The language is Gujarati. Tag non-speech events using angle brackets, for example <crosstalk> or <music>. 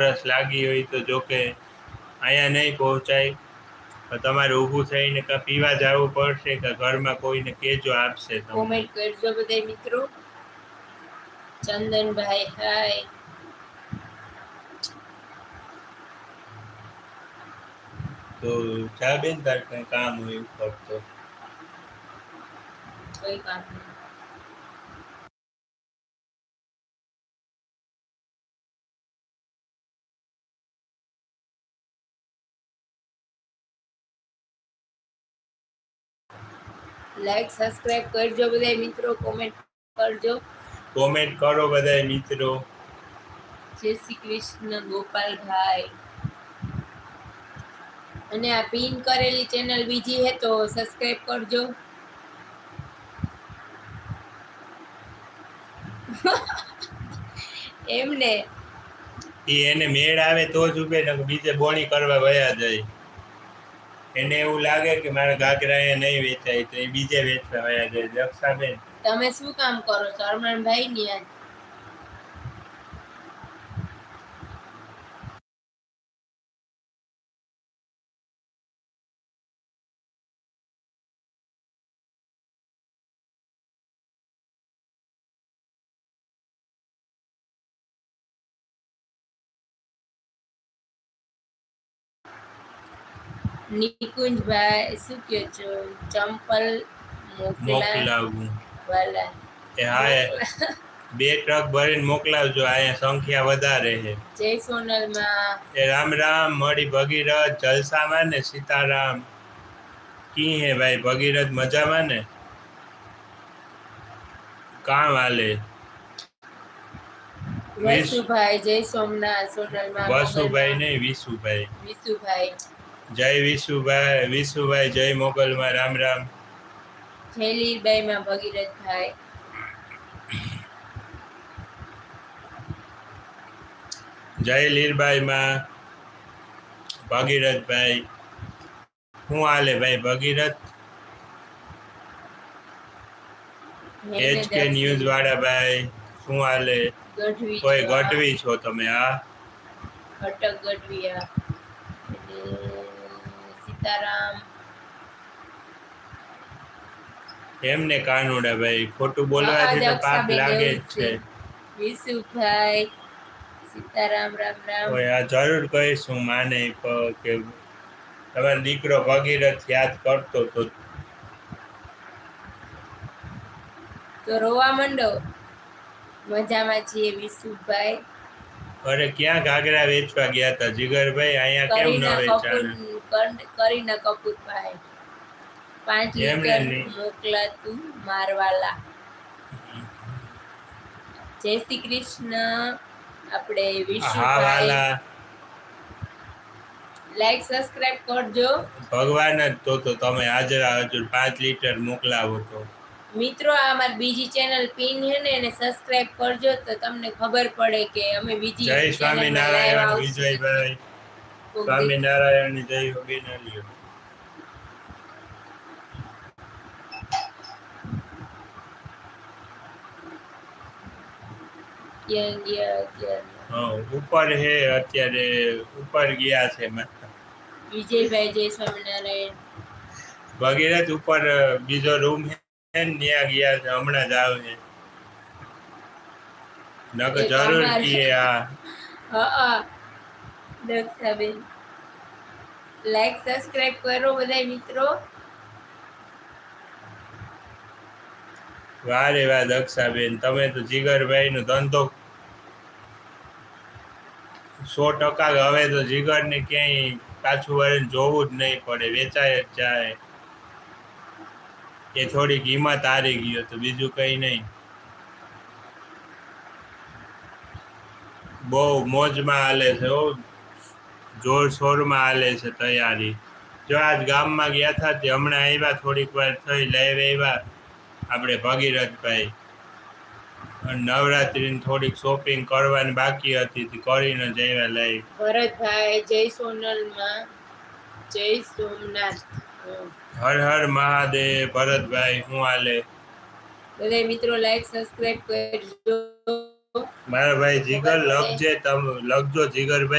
સરસ લાગી હોય તો જોકે અહીંયા નહીં પહોંચાય. તો તમારે ઊભું થઈને કાં પીવા જવું પડશે કે ઘરમાં કોઈને કેજો આપશે કોમેન્ટ કરજો બધા મિત્રો. ચંદનભાઈ હાય. તો જા બેન તાર કઈ કામ હોય ઉપર તો? કઈ કામ નહીં. લાઈક સબસ્ક્રાઇબ કરજો બધા મિત્રો કોમેન્ટ કરજો. કોમેન્ટ કરો બધા મિત્રો. જય શ્રી કૃષ્ણ ગોપાલભાઈ. અને આ પિન કરેલી ચેનલ બીજી હે તો સબસ્ક્રાઇબ કરજો. <laughs> એમને? એ એને મેળ આવે તો જ ઉભે બીજે બોણી કરવા વયા જાય. એને એવું લાગે કે મારા ઘાઘરા એ નહીં વેચાય તો એ બીજે વેચવા વયા જાય દક્ષાબેન. તમે શું કામ કરો છો? અરમાનભાઈ ની નિકુંજભાઈ શું કહો છો? ચંપલ મોકલાવું. વાલા એ હા બે ટ્રક ભરીને મોકલાવજો અહીંયા સંખ્યા વધારે છે. જય સોનલમાં એ રામ રામ મળી ભગીરથ જલસામાં ને સીતારામ. કી હે ભાઈ ભગીરથ મજામાં ને? કામ હાલે. વસુભાઈ જય સોમનાથ સોનલમાં વસુભાઈ નહીં વિશુભાઈ વિશુભાઈ જય વિશુભાઈ વિશુભાઈ જય મોગલમાં રામ રામ. જયલીરબાઈ માં ભગીરથભાઈ. જય લીરબાઈમાં ભગીરથભાઈ. શું હાલે ભાઈ ભગીરથ? એચ કે ન્યૂઝ વાળા ભાઈ શું હાલે? કોઈ ગઢવી છો તમે આ અટક ગઢવિયા અને સીતારામ. એમને કાનુડા ભાઈ ખોટું બોલવાથી તો પાપ લાગે જ છે. વિશુભાઈ સીતારામ રામ રામ. ઓય આ જરૂર કહીશું માને કે તમારો દીકરો ભગીરથ યાદ કરતો તો તો રોવા માંડો. મજામાં છીએ વિશુભાઈ. અરે ક્યાં ઘાઘરા વેચવા ગયા હતા જીગરભાઈ અહીંયા કેમ ન વેચાણા કરીના કપૂરભાઈ. પાંચ લીટર. મોકલાતું મારવાલા. જય શ્રી કૃષ્ણ. આપણે વિશુભાઈ લાઈક સબસ્ક્રાઇબ કરજો. ભગવાન જ તો તો તમે હાજરા હજુ પાંચ લીટર મોકલાવો તો. મિત્રો આ અમારી બીજી ચેનલ પિન છે ને એને સબસ્ક્રાઇબ કરજો તો તમને ખબર પડે કે અમે બીજી જય સ્વામિનારાયણ. વિજયભાઈ. કોક દી- સ્વામિનારાયણ જય અત્યારે. હા ઉપર હે અત્યારે ઉપર ગયા છે વિજયભાઈ જય સ્વામિનારાયણ. ભગીરથ ઉપર બીજો રૂમ ને ત્યાં ગયા છે હમણાં જ આવે નકર જરૂર કીએ આ. હા દક્ષાબેન. લાઈક સબસ્ક્રાઇબ કરો બધા મિત્રો. વારે વાહ દક્ષાબેન. તમે તો જીગરભાઈ નો ધંધો સો ટકા હવે તો જીગરને ક્યાંય પાછું વળીને જોવું જ નહીં પડે વેચાય જ જાય. એ થોડીક હિંમત હારી ગયો તો બીજું કઈ નહીં. બહુ મોજમાં હાલે છે જોર શોરમાં હાલે છે તૈયારી. જો આજ ગામમાં ગયા હતા તે હમણાં આવ્યા, થોડીક વાર થઈ લાઈવ આવ્યા આપણે ભગીરથભાઈ. નવરાત્રી થોડીક શોપિંગ કરવાની બાકી હતી કરીને જ લઈ. ભરતભાઈ, જય સોનલમાં, જય સોમનાથ. હર હર મહાદેવ ભરતભાઈ હું હાલે. બધા મિત્રો લાઈક સબસ્ક્રાઇબ કરજો. મારા ભાઈ જીગર લખજે તમે લખજો જીગરભાઈ.